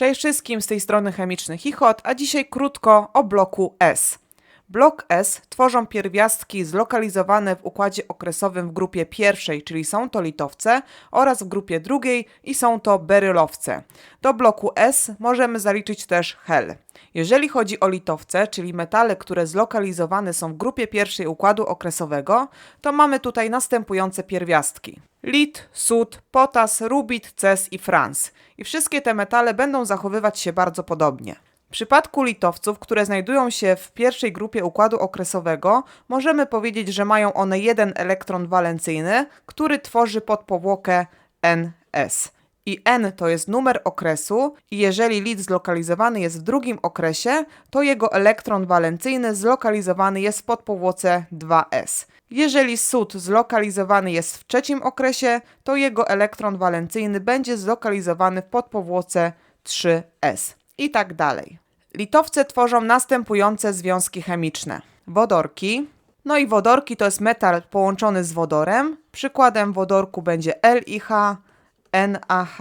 Cześć wszystkim z tej strony chemiczny Chichot, a dzisiaj krótko o bloku S. Blok S tworzą pierwiastki zlokalizowane w układzie okresowym w grupie pierwszej, czyli są to litowce, oraz w grupie drugiej i są to berylowce. Do bloku S możemy zaliczyć też hel. Jeżeli chodzi o litowce, czyli metale, które zlokalizowane są w grupie pierwszej układu okresowego, to mamy tutaj następujące pierwiastki. Lit, sód, potas, rubit, ces i frans. I wszystkie te metale będą zachowywać się bardzo podobnie. W przypadku litowców, które znajdują się w pierwszej grupie układu okresowego, możemy powiedzieć, że mają one jeden elektron walencyjny, który tworzy podpowłokę NS. I N to jest numer okresu, i jeżeli lit zlokalizowany jest w drugim okresie, to jego elektron walencyjny zlokalizowany jest w podpowłoce 2S. Jeżeli sód zlokalizowany jest w trzecim okresie, to jego elektron walencyjny będzie zlokalizowany w podpowłoce 3S i tak dalej. Litowce tworzą następujące związki chemiczne: wodorki. No i wodorki to jest metal połączony z wodorem. Przykładem wodorku będzie LiH, NaH,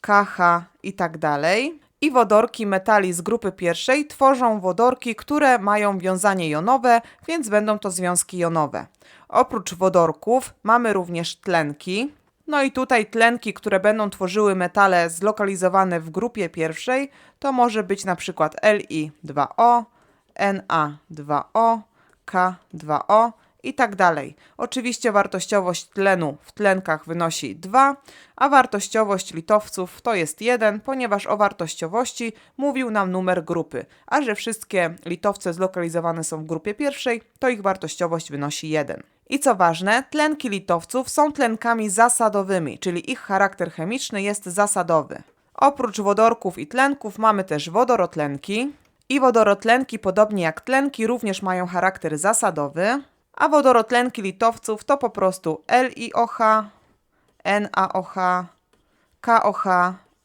KH i tak dalej. I wodorki metali z grupy pierwszej tworzą wodorki, które mają wiązanie jonowe, więc będą to związki jonowe. Oprócz wodorków mamy również tlenki. No i tutaj tlenki, które będą tworzyły metale zlokalizowane w grupie pierwszej, to może być na przykład Li2O, Na2O, K2O i tak dalej. Oczywiście wartościowość tlenu w tlenkach wynosi 2, a wartościowość litowców to jest 1, ponieważ o wartościowości mówił nam numer grupy, a że wszystkie litowce zlokalizowane są w grupie pierwszej, to ich wartościowość wynosi 1. I co ważne, tlenki litowców są tlenkami zasadowymi, czyli ich charakter chemiczny jest zasadowy. Oprócz wodorków i tlenków mamy też wodorotlenki. I wodorotlenki, podobnie jak tlenki, również mają charakter zasadowy, a wodorotlenki litowców to po prostu LiOH, NaOH, KOH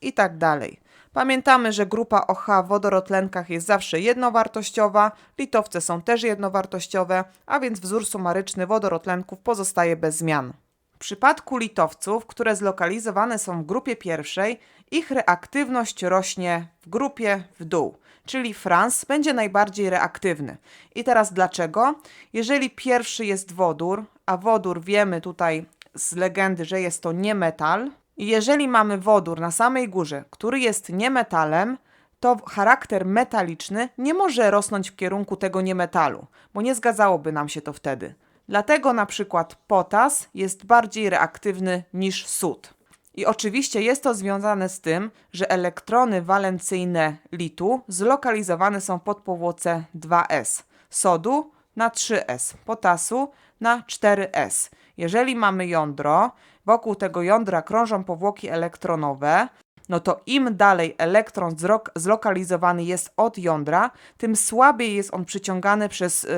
i tak dalej. Pamiętamy, że grupa OH w wodorotlenkach jest zawsze jednowartościowa, litowce są też jednowartościowe, a więc wzór sumaryczny wodorotlenków pozostaje bez zmian. W przypadku litowców, które zlokalizowane są w grupie pierwszej, ich reaktywność rośnie w grupie w dół, czyli Frans będzie najbardziej reaktywny. I teraz dlaczego? Jeżeli pierwszy jest wodór, a wodór wiemy tutaj z legendy, że jest to nie metal, i jeżeli mamy wodór na samej górze, który jest niemetalem, to charakter metaliczny nie może rosnąć w kierunku tego niemetalu, bo nie zgadzałoby nam się to wtedy. Dlatego na przykład potas jest bardziej reaktywny niż sód. I oczywiście jest to związane z tym, że elektrony walencyjne litu zlokalizowane są pod powłoce 2s, sodu na 3s, potasu na 4s. Jeżeli mamy jądro, wokół tego jądra krążą powłoki elektronowe, no to im dalej elektron zlokalizowany jest od jądra, tym słabiej jest on przyciągany przez yy,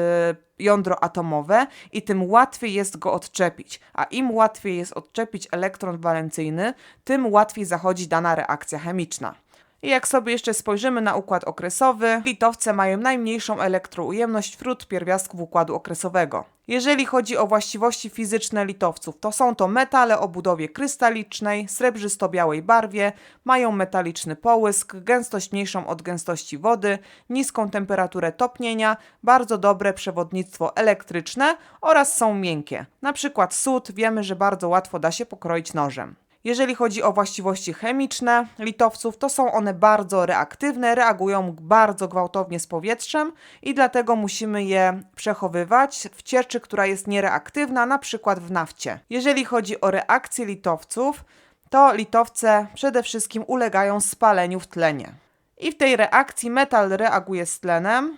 jądro atomowe i tym łatwiej jest go odczepić. A im łatwiej jest odczepić elektron walencyjny, tym łatwiej zachodzi dana reakcja chemiczna. I jak sobie jeszcze spojrzymy na układ okresowy, litowce mają najmniejszą elektroujemność wśród pierwiastków układu okresowego. Jeżeli chodzi o właściwości fizyczne litowców, to są to metale o budowie krystalicznej, srebrzysto-białej barwie, mają metaliczny połysk, gęstość mniejszą od gęstości wody, niską temperaturę topnienia, bardzo dobre przewodnictwo elektryczne oraz są miękkie. Na przykład sód wiemy, że bardzo łatwo da się pokroić nożem. Jeżeli chodzi o właściwości chemiczne litowców, to są one bardzo reaktywne, reagują bardzo gwałtownie z powietrzem i dlatego musimy je przechowywać w cieczy, która jest niereaktywna, na przykład w nafcie. Jeżeli chodzi o reakcje litowców, to litowce przede wszystkim ulegają spaleniu w tlenie. I w tej reakcji metal reaguje z tlenem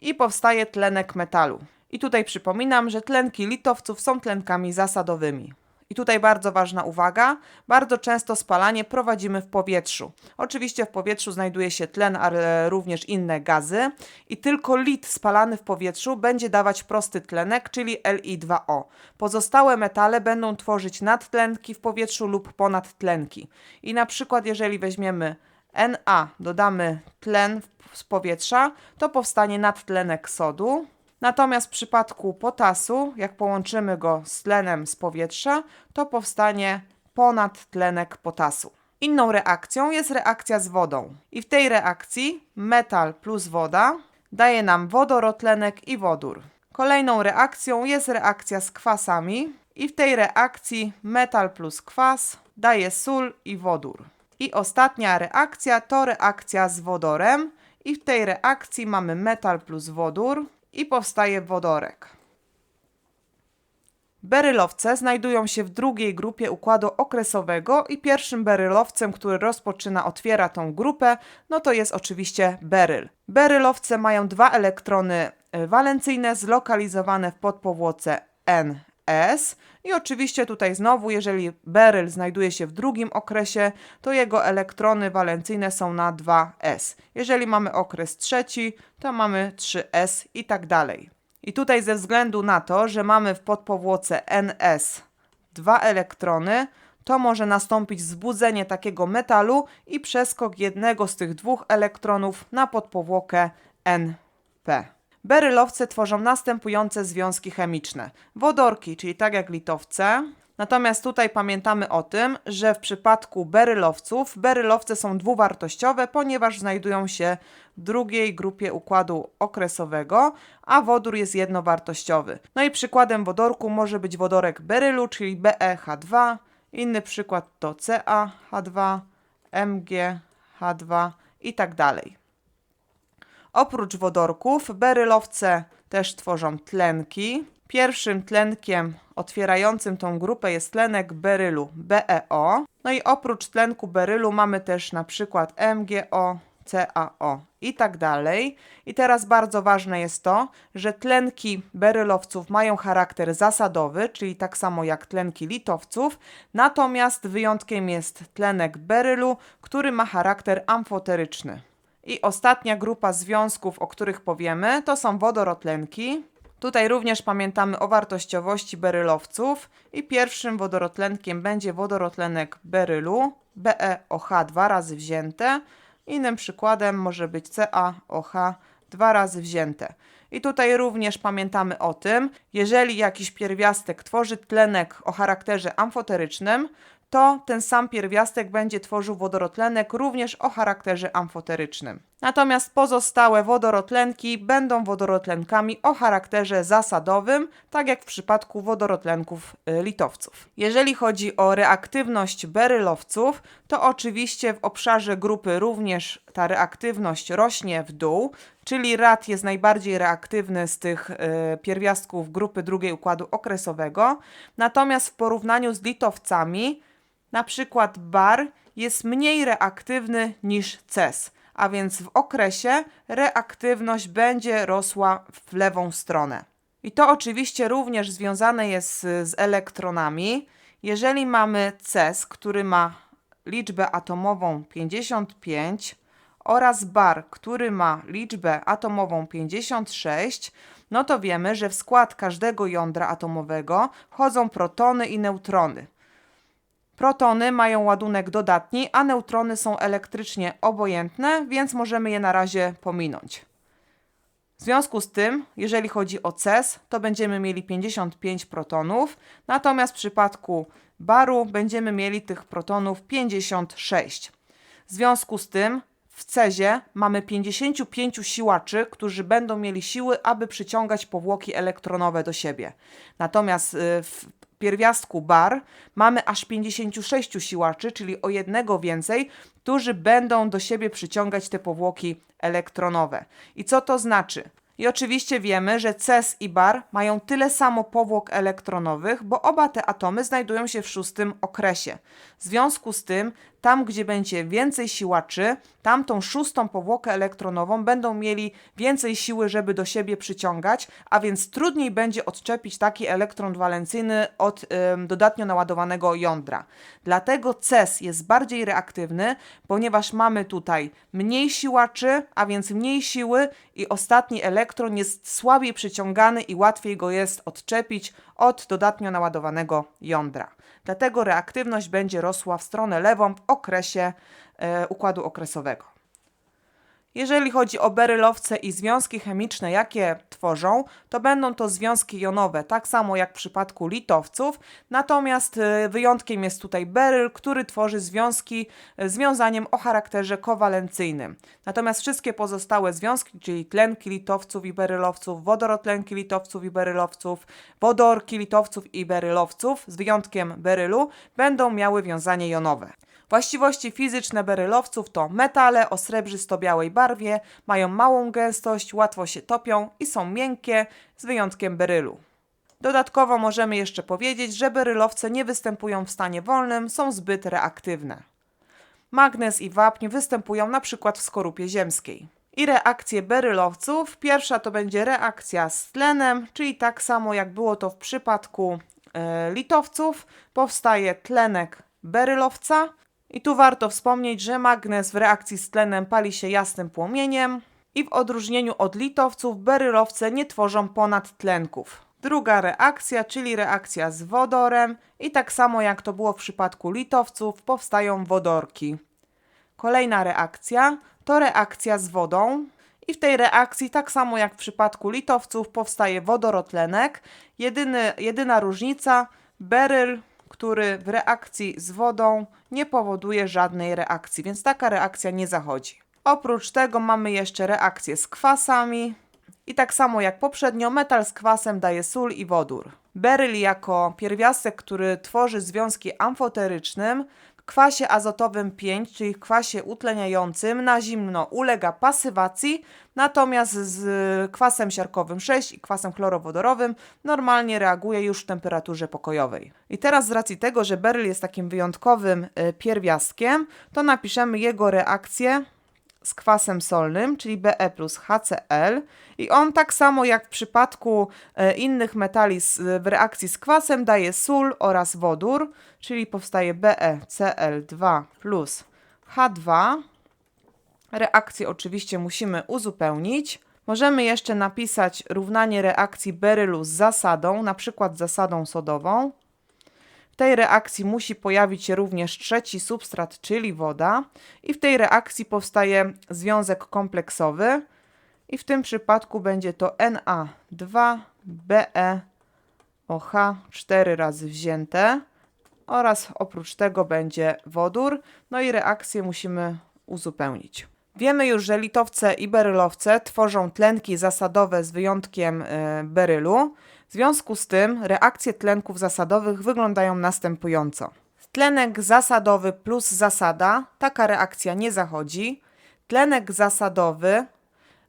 i powstaje tlenek metalu. I tutaj przypominam, że tlenki litowców są tlenkami zasadowymi. I tutaj bardzo ważna uwaga, bardzo często spalanie prowadzimy w powietrzu. Oczywiście w powietrzu znajduje się tlen, ale również inne gazy i tylko lit spalany w powietrzu będzie dawać prosty tlenek, czyli Li2O. Pozostałe metale będą tworzyć nadtlenki w powietrzu lub ponadtlenki. I na przykład jeżeli weźmiemy Na, dodamy tlen z powietrza, to powstanie nadtlenek sodu, Natomiast w przypadku potasu, jak połączymy go z tlenem z powietrza, to powstanie ponadtlenek potasu. Inną reakcją jest reakcja z wodą. I w tej reakcji metal plus woda daje nam wodorotlenek i wodór. Kolejną reakcją jest reakcja z kwasami i w tej reakcji metal plus kwas daje sól i wodór. I ostatnia reakcja to reakcja z wodorem i w tej reakcji mamy metal plus wodór i powstaje wodorek. Berylowce znajdują się w drugiej grupie układu okresowego i pierwszym berylowcem, który rozpoczyna, otwiera tą grupę, no to jest oczywiście beryl. Berylowce mają dwa elektrony y, walencyjne zlokalizowane w podpowłoce NS i oczywiście tutaj znowu, jeżeli beryl znajduje się w drugim okresie, to jego elektrony walencyjne są na 2s. Jeżeli mamy okres trzeci, to mamy 3s i tak dalej. I tutaj ze względu na to, że mamy w podpowłoce NS dwa elektrony, to może nastąpić wzbudzenie takiego metalu i przeskok jednego z tych dwóch elektronów na podpowłokę NP. Berylowce tworzą następujące związki chemiczne. Wodorki, czyli tak jak litowce. Natomiast tutaj pamiętamy o tym, że w przypadku berylowców, berylowce są dwuwartościowe, ponieważ znajdują się w drugiej grupie układu okresowego, a wodór jest jednowartościowy. No i przykładem wodorku może być wodorek berylu, czyli BeH2. Inny przykład to CaH2, MgH2 i tak dalej. Oprócz wodorków, berylowce też tworzą tlenki. Pierwszym tlenkiem otwierającym tą grupę jest tlenek berylu BeO. No i oprócz tlenku berylu mamy też na przykład MgO, CaO i tak dalej. I teraz bardzo ważne jest to, że tlenki berylowców mają charakter zasadowy, czyli tak samo jak tlenki litowców, natomiast wyjątkiem jest tlenek berylu, który ma charakter amfoteryczny. I ostatnia grupa związków, o których powiemy, to są wodorotlenki. Tutaj również pamiętamy o wartościowości berylowców i pierwszym wodorotlenkiem będzie wodorotlenek berylu, BeOH dwa razy wzięte. Innym przykładem może być CaOH dwa razy wzięte. I tutaj również pamiętamy o tym, jeżeli jakiś pierwiastek tworzy tlenek o charakterze amfoterycznym, to ten sam pierwiastek będzie tworzył wodorotlenek również o charakterze amfoterycznym. Natomiast pozostałe wodorotlenki będą wodorotlenkami o charakterze zasadowym, tak jak w przypadku wodorotlenków y, litowców. Jeżeli chodzi o reaktywność berylowców, to oczywiście w obszarze grupy również ta reaktywność rośnie w dół, czyli rad jest najbardziej reaktywny z tych y, pierwiastków grupy drugiej układu okresowego. Natomiast w porównaniu z litowcami, na przykład bar jest mniej reaktywny niż CES, a więc w okresie reaktywność będzie rosła w lewą stronę. I to oczywiście również związane jest z, z elektronami. Jeżeli mamy CES, który ma liczbę atomową 55 oraz bar, który ma liczbę atomową 56, no to wiemy, że w skład każdego jądra atomowego wchodzą protony i neutrony. Protony mają ładunek dodatni, a neutrony są elektrycznie obojętne, więc możemy je na razie pominąć. W związku z tym, jeżeli chodzi o CES, to będziemy mieli 55 protonów, natomiast w przypadku baru będziemy mieli tych protonów 56. W związku z tym w CEZie mamy 55 siłaczy, którzy będą mieli siły, aby przyciągać powłoki elektronowe do siebie. Natomiast y, w pierwiastku bar mamy aż 56 siłaczy, czyli o jednego więcej, którzy będą do siebie przyciągać te powłoki elektronowe. I co to znaczy? I oczywiście wiemy, że CES i bar mają tyle samo powłok elektronowych, bo oba te atomy znajdują się w szóstym okresie. W związku z tym, tam gdzie będzie więcej siłaczy, tamtą szóstą powłokę elektronową będą mieli więcej siły, żeby do siebie przyciągać, a więc trudniej będzie odczepić taki elektron walencyjny od dodatnio naładowanego jądra. Dlatego CES jest bardziej reaktywny, ponieważ mamy tutaj mniej siłaczy, a więc mniej siły i ostatni elektron jest słabiej przyciągany i łatwiej go jest odczepić od dodatnio naładowanego jądra. Dlatego reaktywność będzie rosła w stronę lewą w okresie e, układu okresowego. Jeżeli chodzi o berylowce i związki chemiczne, jakie tworzą, to będą to związki jonowe, tak samo jak w przypadku litowców. Natomiast y, wyjątkiem jest tutaj beryl, który tworzy związki y, związaniem o charakterze kowalencyjnym. Natomiast wszystkie pozostałe związki, czyli tlenki litowców i berylowców, wodorotlenki litowców i berylowców, wodorki litowców i berylowców, z wyjątkiem berylu, będą miały wiązanie jonowe. Właściwości fizyczne berylowców to metale o srebrzysto-białej barwie, mają małą gęstość, łatwo się topią i są miękkie, z wyjątkiem berylu. Dodatkowo możemy jeszcze powiedzieć, że berylowce nie występują w stanie wolnym, są zbyt reaktywne. Magnez i wapń występują na przykład w skorupie ziemskiej. I reakcje berylowców. Pierwsza to będzie reakcja z tlenem, czyli tak samo jak było to w przypadku e, litowców, powstaje tlenek berylowca. I tu warto wspomnieć, że magnez w reakcji z tlenem pali się jasnym płomieniem i w odróżnieniu od litowców berylowce nie tworzą ponadtlenków. Druga reakcja, czyli reakcja z wodorem i tak samo jak to było w przypadku litowców, powstają wodorki. Kolejna reakcja to reakcja z wodą. I w tej reakcji, tak samo jak w przypadku litowców, powstaje wodorotlenek. Jedyny, jedyna różnica, beryl, który w reakcji z wodą nie powoduje żadnej reakcji, więc taka reakcja nie zachodzi. Oprócz tego mamy jeszcze reakcję z kwasami. I tak samo jak poprzednio, metal z kwasem daje sól i wodór. Beryl jako pierwiastek, który tworzy związki amfoterycznym, kwasie azotowym 5, czyli kwasie utleniającym, na zimno ulega pasywacji, natomiast z kwasem siarkowym 6 i kwasem chlorowodorowym normalnie reaguje już w temperaturze pokojowej. I teraz z racji tego, że beryl jest takim wyjątkowym y, pierwiastkiem, to napiszemy jego reakcję z kwasem solnym, czyli Be plus HCl i on tak samo jak w przypadku e, innych metali w reakcji z kwasem daje sól oraz wodór, czyli powstaje BeCl2 plus H2. Reakcję oczywiście musimy uzupełnić. Możemy jeszcze napisać równanie reakcji berylu z zasadą, na przykład zasadą sodową. Tej reakcji musi pojawić się również trzeci substrat, czyli woda, i w tej reakcji powstaje związek kompleksowy, i w tym przypadku będzie to Na2BeOH 4 razy wzięte oraz oprócz tego będzie wodór, no i reakcję musimy uzupełnić. Wiemy już, że litowce i berylowce tworzą tlenki zasadowe z wyjątkiem y, berylu. W związku z tym reakcje tlenków zasadowych wyglądają następująco. Tlenek zasadowy plus zasada, taka reakcja nie zachodzi. Tlenek zasadowy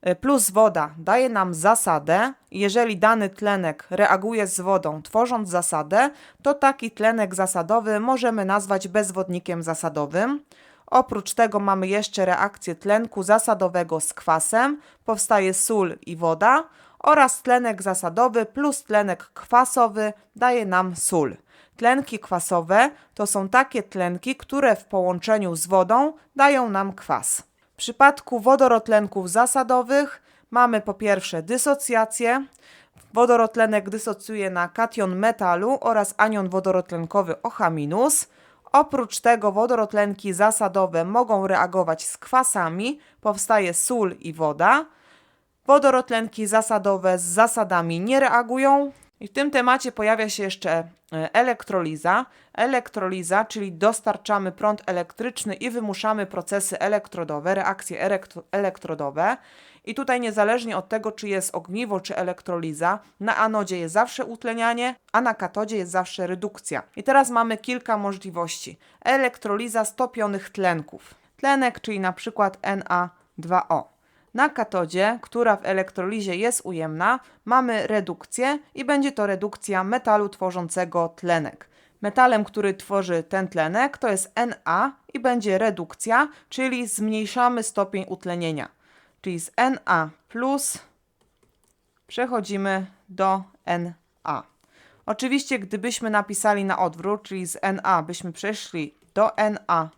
y, plus woda daje nam zasadę. Jeżeli dany tlenek reaguje z wodą, tworząc zasadę, to taki tlenek zasadowy możemy nazwać bezwodnikiem zasadowym. Oprócz tego mamy jeszcze reakcję tlenku zasadowego z kwasem, powstaje sól i woda oraz tlenek zasadowy plus tlenek kwasowy daje nam sól. Tlenki kwasowe to są takie tlenki, które w połączeniu z wodą dają nam kwas. W przypadku wodorotlenków zasadowych mamy po pierwsze dysocjację. Wodorotlenek dysocjuje na kation metalu oraz anion wodorotlenkowy OH-. Oprócz tego wodorotlenki zasadowe mogą reagować z kwasami, powstaje sól i woda. Wodorotlenki zasadowe z zasadami nie reagują. I w tym temacie pojawia się jeszcze e, elektroliza. Elektroliza, czyli dostarczamy prąd elektryczny i wymuszamy procesy elektrodowe, reakcje elektro elektrodowe. I tutaj niezależnie od tego, czy jest ogniwo, czy elektroliza, na anodzie jest zawsze utlenianie, a na katodzie jest zawsze redukcja. I teraz mamy kilka możliwości. Elektroliza stopionych tlenków. Tlenek, czyli na przykład Na2O. Na katodzie, która w elektrolizie jest ujemna, mamy redukcję i będzie to redukcja metalu tworzącego tlenek. Metalem, który tworzy ten tlenek, to jest Na i będzie redukcja, czyli zmniejszamy stopień utlenienia. Czyli z Na plus przechodzimy do Na. Oczywiście, gdybyśmy napisali na odwrót, czyli z Na byśmy przeszli do Na+,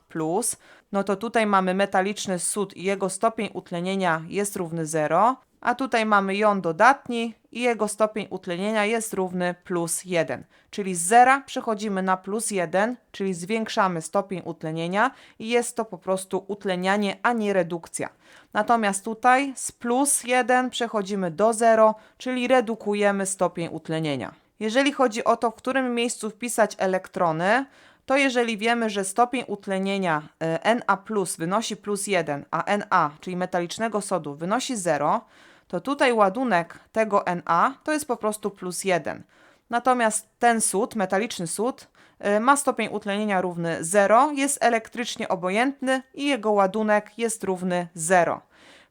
no to tutaj mamy metaliczny sód i jego stopień utlenienia jest równy 0. a tutaj mamy jon dodatni i jego stopień utlenienia jest równy plus 1. Czyli z zera przechodzimy na plus 1, czyli zwiększamy stopień utlenienia i jest to po prostu utlenianie, a nie redukcja. Natomiast tutaj z plus 1 przechodzimy do 0, czyli redukujemy stopień utlenienia. Jeżeli chodzi o to, w którym miejscu wpisać elektrony, to jeżeli wiemy, że stopień utlenienia e, Na wynosi plus 1, a Na, czyli metalicznego sodu, wynosi 0, to tutaj ładunek tego Na to jest po prostu plus 1. Natomiast ten sód, metaliczny sód, y, ma stopień utlenienia równy 0, jest elektrycznie obojętny i jego ładunek jest równy 0.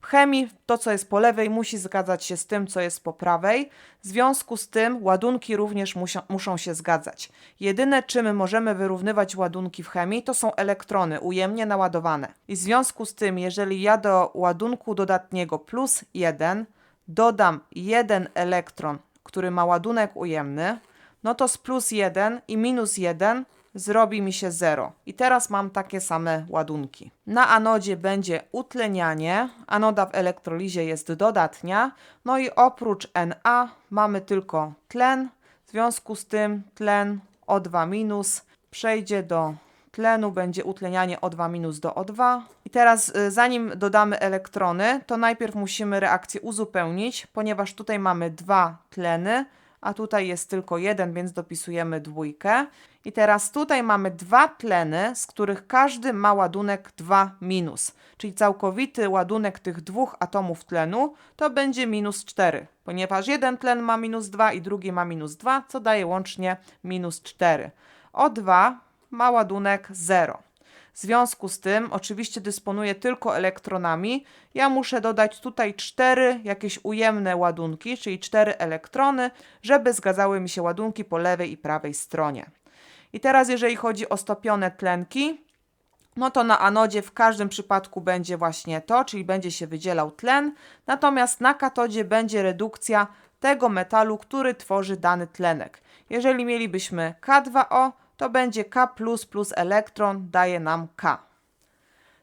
W chemii to, co jest po lewej, musi zgadzać się z tym, co jest po prawej. W związku z tym ładunki również muszą, się zgadzać. Jedyne, czym możemy wyrównywać ładunki w chemii, to są elektrony ujemnie naładowane. I w związku z tym, jeżeli ja do ładunku dodatniego plus 1 dodam jeden elektron, który ma ładunek ujemny, no to z plus 1 i minus 1 zrobi mi się 0. I teraz mam takie same ładunki. Na anodzie będzie utlenianie, anoda w elektrolizie jest dodatnia, no i oprócz Na mamy tylko tlen, w związku z tym tlen O2- przejdzie do tlenu, będzie utlenianie O2- do O2. I teraz y, zanim dodamy elektrony, to najpierw musimy reakcję uzupełnić, ponieważ tutaj mamy dwa tleny, a tutaj jest tylko jeden, więc dopisujemy dwójkę. I teraz tutaj mamy dwa tleny, z których każdy ma ładunek 2 minus, czyli całkowity ładunek tych dwóch atomów tlenu to będzie minus 4, ponieważ jeden tlen ma minus 2 i drugi ma minus 2, co daje łącznie minus 4. O2 ma ładunek 0. W związku z tym, oczywiście dysponuję tylko elektronami. Ja muszę dodać tutaj cztery jakieś ujemne ładunki, czyli cztery elektrony, żeby zgadzały mi się ładunki po lewej i prawej stronie. I teraz, jeżeli chodzi o stopione tlenki, no to na anodzie w każdym przypadku będzie właśnie to, czyli będzie się wydzielał tlen, natomiast na katodzie będzie redukcja tego metalu, który tworzy dany tlenek. Jeżeli mielibyśmy K2O, to będzie K plus elektron daje nam K.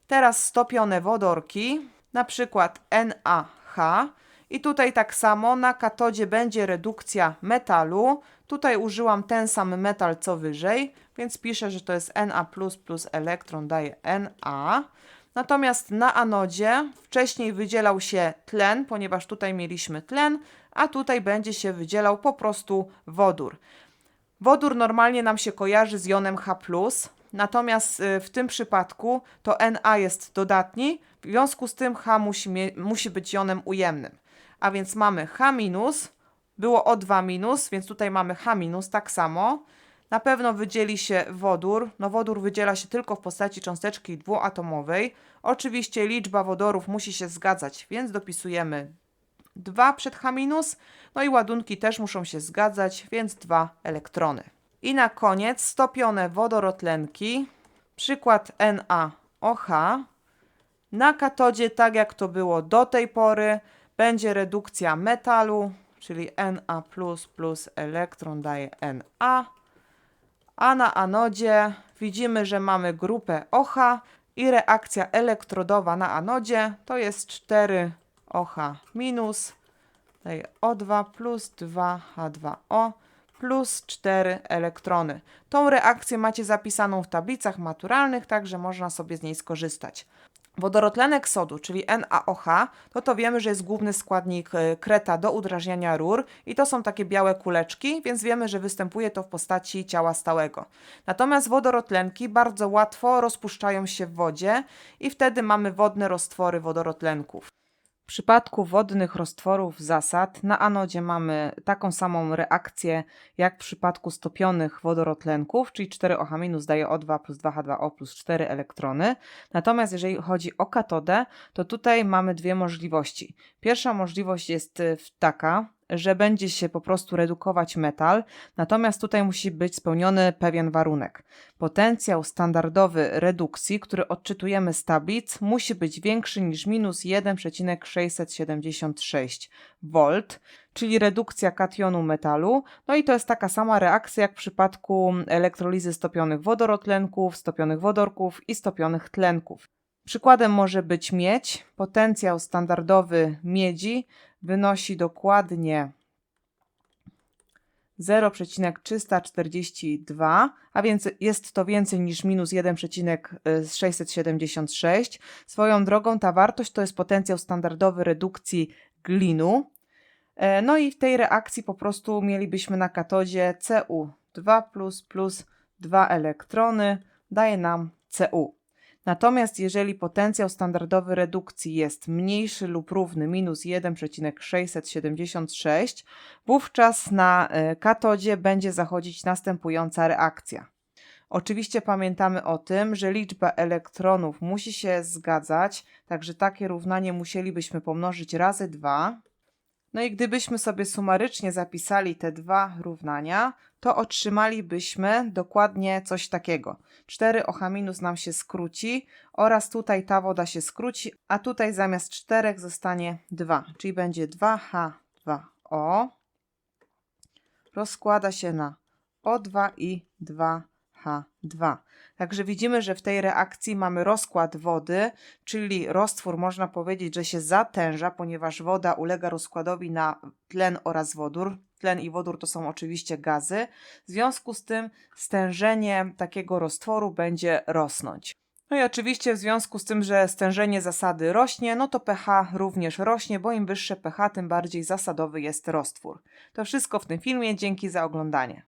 Teraz stopione wodorki, na przykład NaH. I tutaj tak samo na katodzie będzie redukcja metalu. Tutaj użyłam ten sam metal co wyżej, więc piszę, że to jest Na plus elektron daje Na. Natomiast na anodzie wcześniej wydzielał się tlen, ponieważ tutaj mieliśmy tlen, a tutaj będzie się wydzielał po prostu wodór. Wodór normalnie nam się kojarzy z jonem H+, natomiast y, w tym przypadku to Na jest dodatni, w związku z tym H musi, musi być jonem ujemnym. A więc mamy H-, było O2-, więc tutaj mamy H- tak samo. Na pewno wydzieli się wodór. No wodór wydziela się tylko w postaci cząsteczki dwuatomowej. Oczywiście liczba wodorów musi się zgadzać, więc dopisujemy 2 przed H-, no i ładunki też muszą się zgadzać, więc dwa elektrony. I na koniec stopione wodorotlenki, przykład NaOH. Na katodzie, tak jak to było do tej pory, będzie redukcja metalu, czyli Na plus elektron daje Na. A na anodzie widzimy, że mamy grupę OH i reakcja elektrodowa na anodzie to jest 4 OH minus daje O2 plus 2H2O plus 4 elektrony. Tą reakcję macie zapisaną w tablicach maturalnych, także można sobie z niej skorzystać. Wodorotlenek sodu, czyli NaOH, to to wiemy, że jest główny składnik e, kreta do udrażniania rur i to są takie białe kuleczki, więc wiemy, że występuje to w postaci ciała stałego. Natomiast wodorotlenki bardzo łatwo rozpuszczają się w wodzie i wtedy mamy wodne roztwory wodorotlenków. W przypadku wodnych roztworów zasad na anodzie mamy taką samą reakcję jak w przypadku stopionych wodorotlenków, czyli 4OH- daje O2 plus 2H2O plus 4 elektrony. Natomiast jeżeli chodzi o katodę, to tutaj mamy dwie możliwości. Pierwsza możliwość jest y, taka, że będzie się po prostu redukować metal, natomiast tutaj musi być spełniony pewien warunek. Potencjał standardowy redukcji, który odczytujemy z tablic, musi być większy niż minus 1,676 V, czyli redukcja kationu metalu. No i to jest taka sama reakcja jak w przypadku elektrolizy stopionych wodorotlenków, stopionych wodorków i stopionych tlenków. Przykładem może być miedź. Potencjał standardowy miedzi wynosi dokładnie 0,342, a więc jest to więcej niż minus 1,676. Swoją drogą ta wartość to jest potencjał standardowy redukcji glinu. E, No i w tej reakcji po prostu mielibyśmy na katodzie Cu2 plus 2 elektrony daje nam Cu. Natomiast jeżeli potencjał standardowy redukcji jest mniejszy lub równy minus 1,676, wówczas na e, katodzie będzie zachodzić następująca reakcja. Oczywiście pamiętamy o tym, że liczba elektronów musi się zgadzać, także takie równanie musielibyśmy pomnożyć razy 2. No i gdybyśmy sobie sumarycznie zapisali te dwa równania, to otrzymalibyśmy dokładnie coś takiego. 4OH minus nam się skróci oraz tutaj ta woda się skróci, a tutaj zamiast 4 zostanie 2, czyli będzie 2H2O. Rozkłada się na O2 i 2H2. Także widzimy, że w tej reakcji mamy rozkład wody, czyli roztwór można powiedzieć, że się zatęża, ponieważ woda ulega rozkładowi na tlen oraz wodór. Tlen i wodór to są oczywiście gazy. W związku z tym stężenie takiego roztworu będzie rosnąć. No i oczywiście w związku z tym, że stężenie zasady rośnie, no to pH również rośnie, bo im wyższe pH, tym bardziej zasadowy jest roztwór. To wszystko w tym filmie. Dzięki za oglądanie.